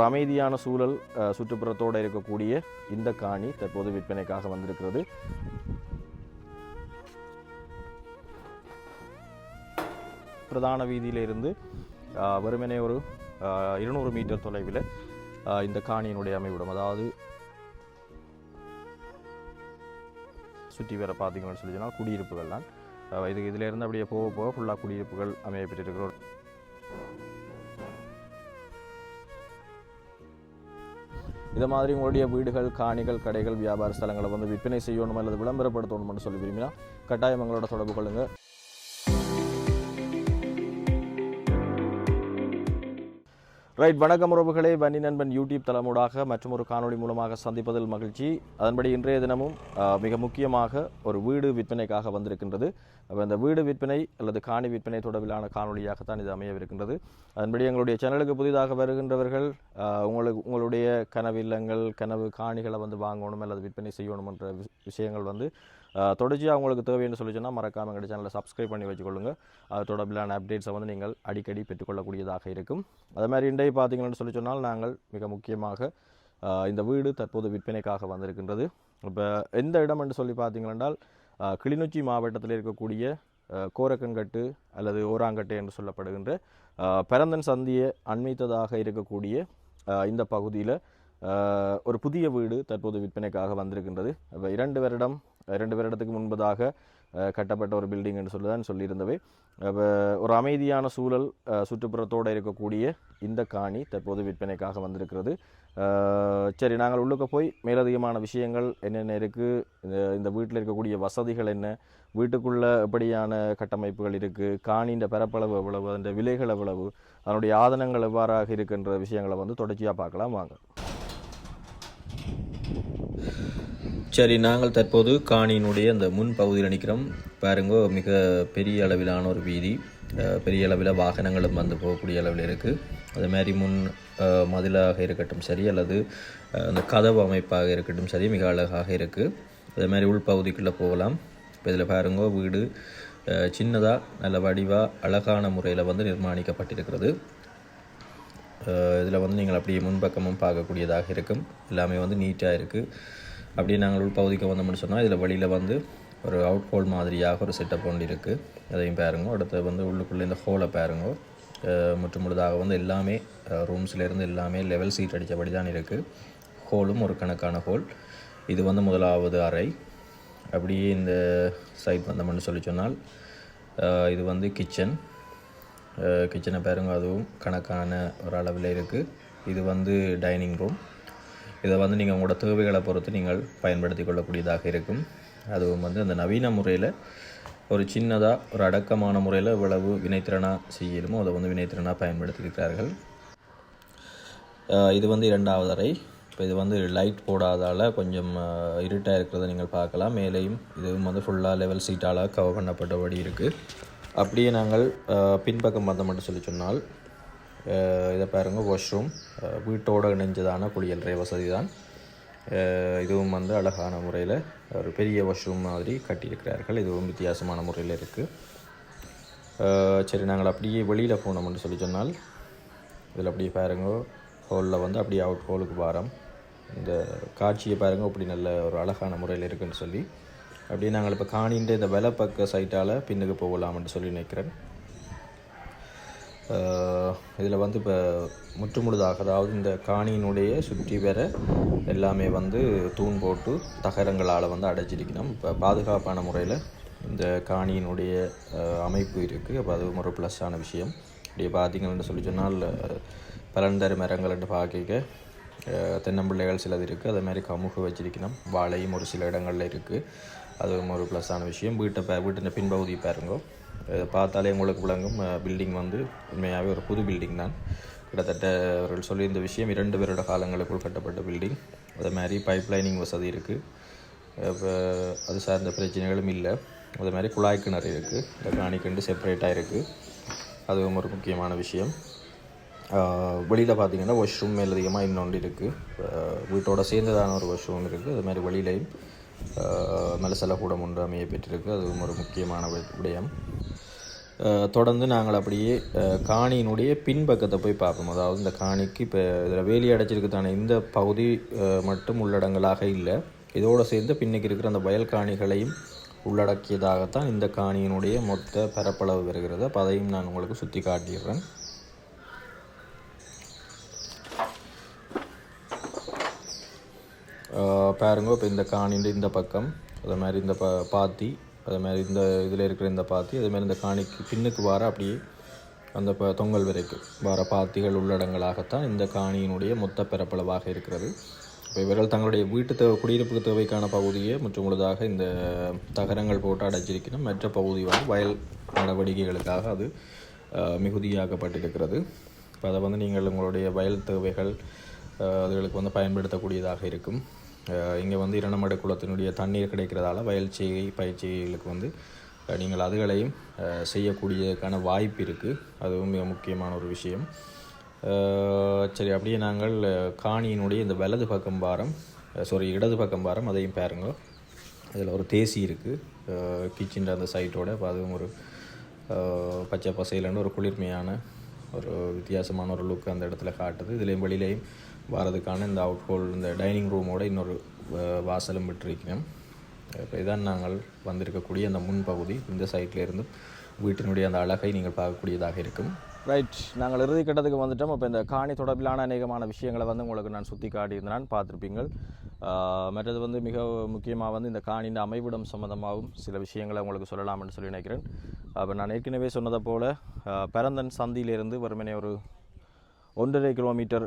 ஒரு அமைதியான சூழல் சுற்றுப்புறத்தோடு இருக்கக்கூடிய இந்த காணி தற்போது விற்பனைக்காக வந்திருக்கிறது. பிரதான வீதியிலிருந்து வெறுமனே ஒரு இருநூறு மீட்டர் தொலைவில் இந்த காணியினுடைய அமைவிடம். அதாவது சுற்றி வர பார்த்தீங்கன்னு சொல்லி சொன்னால் குடியிருப்புகள் தான் இது இதிலேருந்து அப்படியே போக போக ஃபுல்லாக குடியிருப்புகள் அமைய இது மாதிரி உங்களுடைய வீடுகள் காணிகள் கடைகள் வியாபார ஸ்தலங்களை வந்து விற்பனை செய்யணும் அல்லது விளம்பரப்படுத்தணும்னு சொல்லி விரும்பினா கட்டாயம் எங்களோட தொடர்பு கொள்ளுங்கள் ரைட் வணக்கம் உறவுகளே. வன்னி நண்பன் யூடியூப் தளமூடாக மற்றும் ஒரு காணொலி மூலமாக சந்திப்பதில் மகிழ்ச்சி. அதன்படி இன்றைய தினமும் மிக முக்கியமாக ஒரு வீடு விற்பனைக்காக வந்திருக்கின்றது. அப்போ இந்த வீடு விற்பனை அல்லது காணி விற்பனை தொடர்பிலான காணொலியாகத்தான் இது அமையவிருக்கின்றது. அதன்படி எங்களுடைய சேனலுக்கு புதிதாக வருகின்றவர்கள் உங்களுக்கு உங்களுடைய கனவு இல்லங்கள் கனவு காணிகளை வந்து வாங்கணும் அல்லது விற்பனை செய்யணும் என்ற வி- விஷயங்கள் வந்து தொடர்ச்சியாக உங்களுக்கு தேவைன்னு சொல்லி சொன்னால் மறக்காம எங்களுடைய சேனலை சப்ஸ்கிரைப் பண்ணி வச்சுக்கொள்ளுங்கள் அது தொடர்பிலான அப்டேட்ஸை வந்து நீங்கள் அடிக்கடி பெற்றுக்கொள்ளக்கூடியதாக இருக்கும். அது மாதிரி இன்றைய பார்த்தீங்கன்னு சொல்லி சொன்னால் நாங்கள் மிக முக்கியமாக இந்த வீடு தற்போது விற்பனைக்காக வந்திருக்கின்றது. இப்போ எந்த இடம் என்று சொல்லி பார்த்தீங்கன்னா கிளிநொச்சி மாவட்டத்தில் இருக்கக்கூடிய கோரக்கன்கட்டு அல்லது ஓராங்கட்டு என்று சொல்லப்படுகின்ற பரந்தன் சந்தியை அண்மித்ததாக இருக்கக்கூடிய இந்த பகுதியில் ஒரு புதிய வீடு தற்போது விற்பனைக்காக வந்திருக்கின்றது. இப்போ இரண்டு வருடம் இரண்டு வருடத்துக்கு முன்பதாக கட்டப்பட்ட ஒரு பில்டிங் என்று சொல்லி தான் சொல்லியிருந்தவை ஒரு அமைதியான சூழல் சுற்றுப்புறத்தோடு இருக்கக்கூடிய இந்த காணி தற்போது விற்பனைக்காக வந்திருக்கிறது. சரி நாங்கள் உள்ளுக்க போய் மேலதிகமான விஷயங்கள் என்னென்ன இருக்குது இந்த இந்த வீட்டில் இருக்கக்கூடிய வசதிகள் என்ன வீட்டுக்குள்ள எப்படியான கட்டமைப்புகள் இருக்குது காணின்ற பரப்பளவு எவ்வளவு அந்த விலைகள் எவ்வளவு அதனுடைய ஆதனங்கள் எவ்வாறாக இருக்கின்ற விஷயங்களை வந்து தொடர்ச்சியாக பார்க்கலாம். வாங்க. சரி நாங்கள் தற்போது காணியினுடைய அந்த முன் பகுதியில் நிற்கிறோம். பாருங்க மிக பெரிய அளவிலான ஒரு வீதி. பெரிய அளவில் வாகனங்களும் வந்து போகக்கூடிய அளவில் இருக்குது அது மாதிரி முன் மதிலாக இருக்கட்டும் சரி அல்லது அந்த கதவு அமைப்பாக இருக்கட்டும் சரி மிக அழகாக இருக்குது அதே மாதிரி உள்பகுதிக்குள்ளே போகலாம். இப்போ இதில் பாருங்க வீடு சின்னதாக நல்ல வடிவாக அழகான முறையில் வந்து நிர்மாணிக்கப்பட்டிருக்கிறது. இதில் வந்து நீங்கள் அப்படியே முன்பக்கமும் பார்க்கக்கூடியதாக இருக்கும். எல்லாமே வந்து நீட்டாக இருக்குது அப்படியே நாங்கள் உள்பகுதிக்கு வந்தோம்னு சொன்னால் இதில் வழியில் வந்து ஒரு அவுட் ஹோல் மாதிரியாக ஒரு செட்டப் ஒன்று இருக்குது அதையும் பாருங்க. அடுத்து வந்து உள்ளுக்குள்ளே இந்த ஹோலை பாருங்க. முற்று முழுதாக வந்து எல்லாமே ரூம்ஸ்லேருந்து எல்லாமே லெவல் சீட் அடித்தபடி தான் இருக்குது ஹோலும் ஒரு கணக்கான ஹோல் இது வந்து முதலாவது அறை. அப்படியே இந்த சைட் வந்தோம்னு சொல்லி சொன்னால் இது வந்து கிச்சன் கிச்சனை பாருங்க. அதுவும் கணக்கான ஒரு அளவில் இருக்குது இது வந்து டைனிங் ரூம் இதை வந்து நீங்கள் உங்களோட தேவைகளை பொறுத்து நீங்கள் பயன்படுத்தி கொள்ளக்கூடியதாக இருக்கும். அதுவும் வந்து அந்த நவீன முறையில் ஒரு சின்னதாக ஒரு அடக்கமான முறையில் இவ்வளவு வினைத்திறனாக செய்யணுமோ அதை வந்து வினைத்திறனாக பயன்படுத்தியிருக்கிறார்கள். இது வந்து இரண்டாவது அறை. இப்போ இது வந்து லைட் போடாதால் கொஞ்சம் இருட்டாக இருக்கிறத நீங்கள் பார்க்கலாம். மேலேயும் இதுவும் வந்து ஃபுல்லாக லெவல் சீட்டால் கவர் பண்ணப்பட்டபடி இருக்குது அப்படியே நாங்கள் பின்பக்கம் பின்பக்கம் மட்டும் சொல்லி சொன்னால் இதை பாருங்கள் வாஷ்ரூம் வீட்டோடு இணைஞ்சதான குளியல்றை வசதி தான் இதுவும் வந்து அழகான முறையில் ஒரு பெரிய வாஷ்ரூம் மாதிரி கட்டியிருக்கிறார்கள் இதுவும் வித்தியாசமான முறையில் இருக்குது சரி நாங்கள் அப்படியே வெளியில் போனோம்னு சொல்லி சொன்னால் இதில் அப்படியே பாருங்க ஹோலில் வந்து அப்படியே அவுட் ஹோலுக்கு வாரம் இந்த காட்சியை பாருங்க அப்படி நல்ல ஒரு அழகான முறையில் இருக்குன்னு சொல்லி அப்படியே நாங்கள் இப்போ காணின்ற இந்த வலப்பக்க சைட்டால் பின்னுக்கு போகலாம்னு சொல்லி நினைக்கிறேன் இதில் வந்து இப்போ முற்றுமுழுதாக அதாவது இந்த காணியினுடைய சுற்றி வர எல்லாமே வந்து தூண் போட்டு தகரங்களால் வந்து அடைச்சிருக்கணும் இப்போ பாதுகாப்பான முறையில் இந்த காணியினுடைய அமைப்பு இருக்குது அப்போ அது ஒரு ப்ளஸ்ஸான விஷயம். இப்படி பார்த்தீங்கன்னு சொல்லி சொன்னால் அஹ், பலன்தரு மரங்கள்னு பார்க்க தென்னம்பிள்ளைகள் சிலது இருக்குது அதே மாதிரி கமுகு வச்சிருக்கணும். வாழையும் ஒரு சில இடங்களில் இருக்குது அதுவும் ஒரு ப்ளஸ்ஸான விஷயம். வீட்டை வீட்டின் பின்பகுதி பாருங்க. பார்த்தாலே உங்களுக்கு விளங்கும். பில்டிங் வந்து உண்மையாகவே ஒரு புது பில்டிங் தான். கிட்டத்தட்ட அவர்கள் சொல்லியிருந்த விஷயம் இரண்டு பேரோட காலங்களுக்குள் கட்டப்பட்ட பில்டிங் அதே மாதிரி பைப் லைனிங் வசதி இருக்குது இப்போ அது சார்ந்த பிரச்சனைகளும் இல்லை. அதே மாதிரி குழாய் கிணறு இருக்குது இந்த காணிக்கண்டு செப்பரேட்டாக இருக்குது அதுவும் ஒரு முக்கியமான விஷயம். வெளியில் பார்த்தீங்கன்னா வாஷ்ரூம் மேலதிகமாக இன்னொன்று இருக்குது வீட்டோட சேர்ந்ததான ஒரு வாஷ்ரூம் இருக்குது அது மாதிரி வெளியிலையும் மலசல கூடம் ஒன்று அமைய பெற்றிருக்கு அதுவும் ஒரு முக்கியமான வி- விடயம். தொடர்ந்து நாங்கள் அப்படியே காணியினுடைய பின்பக்கத்தை போய் பார்ப்போம். அதாவது இந்த காணிக்கு இப்போ இதில் வேலி அடைச்சிருக்குதான இந்த பகுதி மட்டும் உள்ளடங்கலாக இல்லை. இதோடு சேர்ந்து பின்னுக்கு இருக்கிற அந்த வயல் காணிகளையும் உள்ளடக்கியதாகத்தான் இந்த காணியினுடைய மொத்த பரப்பளவு வருகிறது. அப்போ அதையும் நான் உங்களுக்கு சுற்றி காட்டிடுறேன். பாருங்க இப்போ இந்த காணின்ற இந்த பக்கம் அதே மாதிரி இந்த ப பாத்தி அதே மாதிரி இந்த இதில் இருக்கிற இந்த பாத்தி அதே மாதிரி இந்த காணிக்கு பின்னுக்கு வர அப்படியே அந்த ப தொங்கல் வரைக்கும் வர பாத்திகள் உள்ளடங்களாகத்தான் இந்த காணியினுடைய மொத்த பரப்பளவாக இருக்கிறது. இப்போ இவர்கள் தங்களுடைய வீட்டு தேவை குடியிருப்புக்கு தேவைக்கான பகுதியை மற்றும் முழுதாக இந்த தகரங்கள் போட்டு அடைச்சிருக்கணும் மற்ற பகுதி வந்து வயல் நடவடிக்கைகளுக்காக அது மிகுதியாக்கப்பட்டிருக்கிறது. இப்போ அதை வந்து நீங்கள் உங்களுடைய வயல் தேவைகள் அதுகளுக்கு வந்து பயன்படுத்தக்கூடியதாக இருக்கும். இங்கே வந்து இரண்டமடை குளத்தினுடைய தண்ணீர் கிடைக்கிறதால வயல் செய்கை பயிற்சிகளுக்கு வந்து நீங்கள் அதுகளையும் செய்யக்கூடியதுக்கான வாய்ப்பு இருக்குது அதுவும் மிக முக்கியமான ஒரு விஷயம். சரி அப்படியே நாங்கள் காணியினுடைய இந்த வலது பக்கம் பாரம் சாரி இடது பக்கம் பாரம் அதையும் பாருங்கள் அதில் ஒரு தேசி இருக்குது கிச்சன் அந்த சைட்டோட அப்போ அதுவும் ஒரு பச்சை பசையிலன்னு ஒரு குளிர்மையான ஒரு வித்தியாசமான ஒரு லுக் அந்த இடத்துல காட்டுது. இதுலேயும் வெளியிலையும் வரதுக்கான இந்த அவுட் ஹோல் இந்த டைனிங் ரூமோட இன்னொரு வாசலும் விட்டிருக்கிறோம் இப்போ இதான் நாங்கள் வந்திருக்கக்கூடிய அந்த முன்பகுதி இந்த சைட்லேருந்து வீட்டினுடைய அந்த அழகை நீங்கள் பார்க்கக்கூடியதாக இருக்கும். ரைட் நாங்கள் இறுதி கட்டத்துக்கு வந்துட்டோம். இப்போ இந்த காணி தொடர்பிலான அநேகமான விஷயங்களை வந்து உங்களுக்கு நான் சுற்றி காட்டியிருந்தேன். பார்த்துருப்பீங்கள். மற்றது வந்து மிக முக்கியமாக வந்து இந்த காணியின் அமைவிடம் சம்மந்தமாகவும் சில விஷயங்களை உங்களுக்கு சொல்லலாம்னு சொல்லி நினைக்கிறேன். அப்போ நான் ஏற்கனவே சொன்னதை போல் பரந்தன் சந்தியிலிருந்து வெறுமனே ஒரு ஒன்றரை கிலோமீட்டர்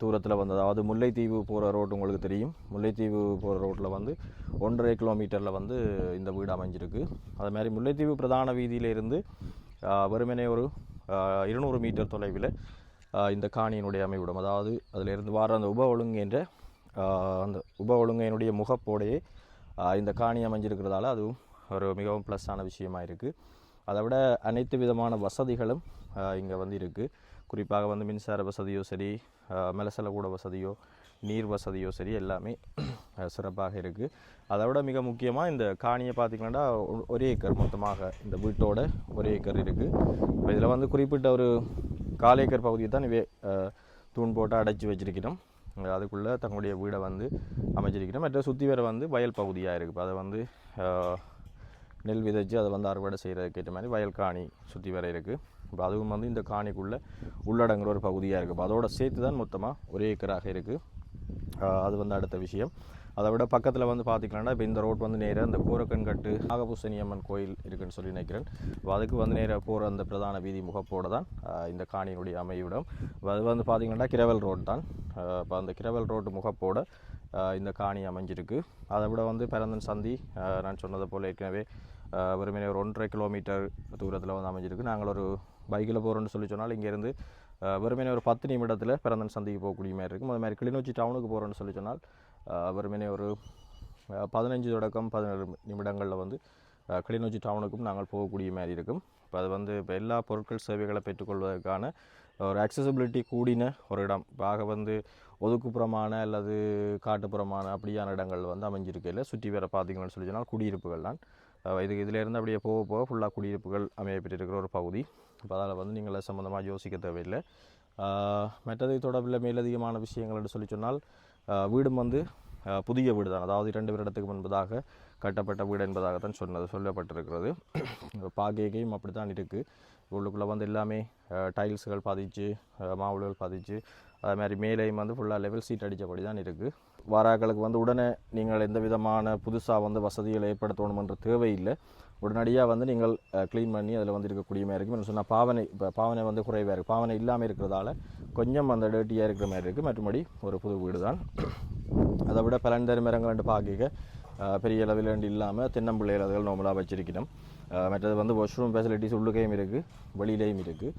தூரத்தில் வந்து அதாவது முல்லைத்தீவு போகிற ரோடு உங்களுக்கு தெரியும். முல்லைத்தீவு போகிற ரோட்டில் வந்து ஒன்றரை கிலோமீட்டரில் வந்து இந்த வீடு அமைஞ்சிருக்கு. அது மாதிரி முல்லைத்தீவு பிரதான வீதியிலிருந்து வெறுமனே ஒரு இருநூறு மீட்டர் தொலைவில் இந்த காணியினுடைய அமைவிடம். அதாவது அதிலிருந்து வார அந்த உப ஒழுங்கின்ற அந்த உப ஒழுங்கையினுடைய முகப்போடையே இந்த காணி அமைஞ்சிருக்கிறதால அதுவும் ஒரு மிகவும் ப்ளஸ்ஸான விஷயமா இருக்குது அதை விட அனைத்து விதமான வசதிகளும் இங்கே வந்து இருக்குது குறிப்பாக வந்து மின்சார வசதியோ சரி மெலசல கூட வசதியோ நீர் வசதியோ சரி எல்லாமே சிறப்பாக இருக்குது அதை விட மிக முக்கியமாக இந்த காணியை பார்த்திங்கன்னா ஒ- ஏக்கர் மொத்தமாக இந்த வீட்டோட ஒரே ஏக்கர் இருக்குது இப்போ இதில் வந்து குறிப்பிட்ட ஒரு கால் ஏக்கர் பகுதியை தான் வே தூண் போட்டு அடைச்சி வச்சிருக்கிறோம் அதுக்குள்ளே தங்களுடைய வீடை வந்து அமைச்சிருக்கிறோம் மற்ற சுற்றி வேறு வந்து வயல் பகுதியாக இருக்குது அதை வந்து நெல் விதைச்சு அதை வந்து அறுவடை செய்கிறதுக்கு ஏற்ற மாதிரி வயல் காணி சுற்றி வர இருக்குது இப்போ அதுவும் வந்து இந்த காணிக்குள்ளே உள்ளடங்குற ஒரு பகுதியாக இருக்குது இப்போ அதோட சேர்த்து தான் மொத்தமாக ஒரே ஏக்கராக இருக்குது அது வந்து அடுத்த விஷயம். அதை விட பக்கத்தில் வந்து பார்த்திங்கன்னா இப்போ இந்த ரோட் வந்து நேராக இந்த கூரக்கண்கட்டு நாகபூசணி அம்மன் கோயில் இருக்குன்னு சொல்லி நினைக்கிறேன். இப்போ அதுக்கு வந்து நேராக போகிற அந்த பிரதான வீதி முகப்போடு தான் இந்த காணியினுடைய அமைவிடம். அது வந்து பார்த்திங்கன்னா கிரவல் ரோடு தான். இப்போ அந்த கிரவல் ரோடு முகப்போடு இந்த காணி அமைஞ்சிருக்கு. அதை விட வந்து பிறந்தன் சந்தி நான் சொன்னது போல் ஏற்கனவே ஆஹ் வெறுமனே ஒரு ஒன்றரை கிலோமீட்டர் தூரத்தில் வந்து அமைஞ்சிருக்கு. நாங்கள் ஒரு பைக்கில் போகிறோன்னு சொல்லி சொன்னால் இங்கேருந்து வெறுமையான வெறுமனே ஒரு பத்து நிமிடத்தில் பிறந்தன் சந்தைக்கு போகக்கூடிய மாதிரி இருக்கும். அது மாதிரி கிளிநொச்சி டவுனுக்கு போகிறோன்னு சொல்லி சொன்னால் ஆஹ் வெறுமனே ஒரு பதினஞ்சு தொடக்கம் பதினேழு நிமிடங்களில் வந்து கிளிநொச்சி டவுனுக்கும் நாங்கள் போகக்கூடிய மாதிரி இருக்கும். இப்போ அது வந்து இப்போ எல்லா பொருட்கள் சேவைகளை பெற்றுக்கொள்வதற்கான ஒரு அக்சசபிலிட்டி கூடின ஒரு இடம். ஆக வந்து ஒதுக்குப்புறமான அல்லது காட்டுப்புறமான அப்படியான இடங்கள் வந்து அமைஞ்சிருக்கையில் சுற்றி வர பார்த்திங்கன்னு சொல்லி சொன்னால் குடியிருப்புகள் தான். இது இதிலேருந்து அப்படியே போக போக ஃபுல்லாக குடியிருப்புகள் அமையப்பட்டிருக்கிற ஒரு பகுதி. இப்போ அதில் வந்து நீங்கள் சம்மந்தமாக யோசிக்க தேவையில்லை. ஆஹ் மற்றது தொடர்பில் மேலதிகமான விஷயங்கள் என்று சொல்லி சொன்னால் வீடும் வந்து புதிய வீடு தான் அதாவது இரண்டு வருடத்துக்கு முன்பதாக கட்டப்பட்ட வீடு என்பதாகத்தான் சொன்னது சொல்லப்பட்டிருக்கிறது. பாகேகையும் அப்படி தான் இருக்குது உள்ளுக்குள்ளே வந்து எல்லாமே டைல்ஸுகள் பதிச்சு ஆஹ் மாவுள்கள் பதிச்சு அது மாதிரி மேலேயும் வந்து ஃபுல்லாக லெவல் சீட் அடித்தபடி தான் இருக்குது வாராக்களுக்கு வந்து உடனே நீங்கள் எந்த விதமான புதுசாக வந்து வசதிகளை ஏற்படுத்தணுமன்ற தேவையில்லை. உடனடியாக வந்து நீங்கள் க்ளீன் பண்ணி அதில் வந்து இருக்கக்கூடிய மாதிரி இருக்கும் சொன்னால் பாவனை இப்போ பாவனை வந்து குறைவாக இருக்குது பாவனை இல்லாமல் இருக்கிறதால கொஞ்சம் அந்த டேர்ட்டியாக இருக்கிற மாதிரி இருக்குது மற்றபடி ஒரு புது வீடு தான் அதை விட பலன்தரு மரங்கள் ரெண்டு பார்க்க பெரிய அளவில் இல்லாமல் தென்னம்பிள்ளைகள் அதுகள் நார்மலாக வச்சிருக்கணும். மற்றது வந்து வாஷ்ரூம் ஃபெசிலிட்டிஸ் உள்ளுக்கையும் இருக்குது வெளியிலையும் இருக்குது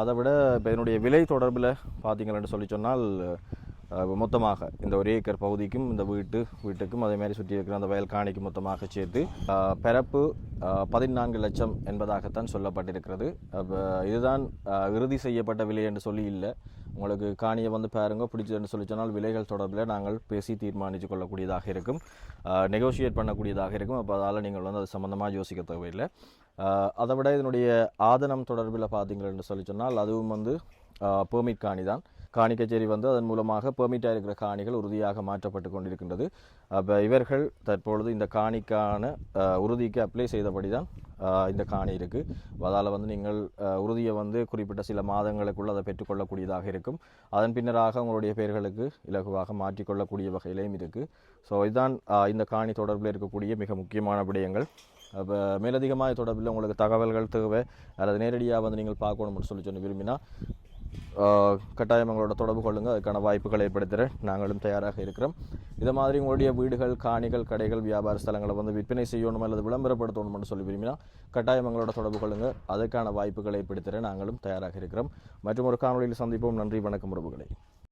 அதை விட இப்போ இதனுடைய விலை தொடர்பில் பார்த்தீங்கன்னு சொல்லி சொன்னால் மொத்தமாக இந்த ஒரு ஏக்கர் பகுதிக்கும் இந்த வீட்டு வீட்டுக்கும் அதே மாதிரி சுற்றி இருக்கிற அந்த வயல் காணிக்கு மொத்தமாக சேர்த்து பிறப்பு பதினான்கு லட்சம் என்பதாகத்தான் சொல்லப்பட்டிருக்கிறது. இதுதான் இறுதி செய்யப்பட்ட விலை என்று சொல்லி இல்லை. உங்களுக்கு காணியை வந்து பாருங்க பிடிச்சதுன்னு சொல்லி சொன்னால் விலைகள் தொடர்பில் நாங்கள் பேசி தீர்மானித்து கொள்ளக்கூடியதாக இருக்கும். நெகோஷியேட் பண்ணக்கூடியதாக இருக்கும். அப்போ அதால் நீங்கள் வந்து அது சம்மந்தமாக யோசிக்க தேவையில்லை. அதை விட இதனுடைய ஆதனம் தொடர்பில் பார்த்தீங்கன்னு சொல்லி சொன்னால் அதுவும் வந்து பெர்மிட் காணி தான் காணி கச்சேரி வந்து அதன் மூலமாக பெர்மிட்டாக இருக்கிற காணிகள் உறுதியாக மாற்றப்பட்டு கொண்டிருக்கின்றது. அப்போ இவர்கள் தற்பொழுது இந்த காணிக்கான உறுதிக்கு அப்ளை செய்தபடி தான் இந்த காணி இருக்குது அதால் வந்து நீங்கள் உறுதியை வந்து குறிப்பிட்ட சில மாதங்களுக்குள் அதை பெற்றுக்கொள்ளக்கூடியதாக இருக்கும். அதன் பின்னராக உங்களுடைய பெயர்களுக்கு இலகுவாக மாற்றிக்கொள்ளக்கூடிய வகையிலையும் இருக்குது ஸோ இதுதான் இந்த காணி தொடர்பில் இருக்கக்கூடிய மிக முக்கியமான விடயங்கள். அப்போ மேலதிகமாக தொடர்பில் உங்களுக்கு தகவல்கள் தேவை அல்லது நேரடியாக வந்து நீங்கள் பார்க்கணும்னு சொல்லி சொன்ன விரும்பினா கட்டாயம் எங்களோட தொடர்பு கொள்ளுங்கள். அதுக்கான வாய்ப்புகளை ஏற்படுத்துகிற நாங்களும் தயாராக இருக்கிறோம். இதை மாதிரி உங்களுடைய வீடுகள் காணிகள் கடைகள் வியாபார ஸ்தலங்களை வந்து விற்பனை செய்யணும் அல்லது விளம்பரப்படுத்தணும்னு சொல்லி விரும்பினா கட்டாயம் எங்களோட தொடர்பு கொள்ளுங்கள். அதுக்கான வாய்ப்புகளை ஏற்படுத்துகிற நாங்களும் தயாராக இருக்கிறோம். மற்றும் ஒரு காணொலியில் சந்திப்போம். நன்றி வணக்கம் உறவுகளை.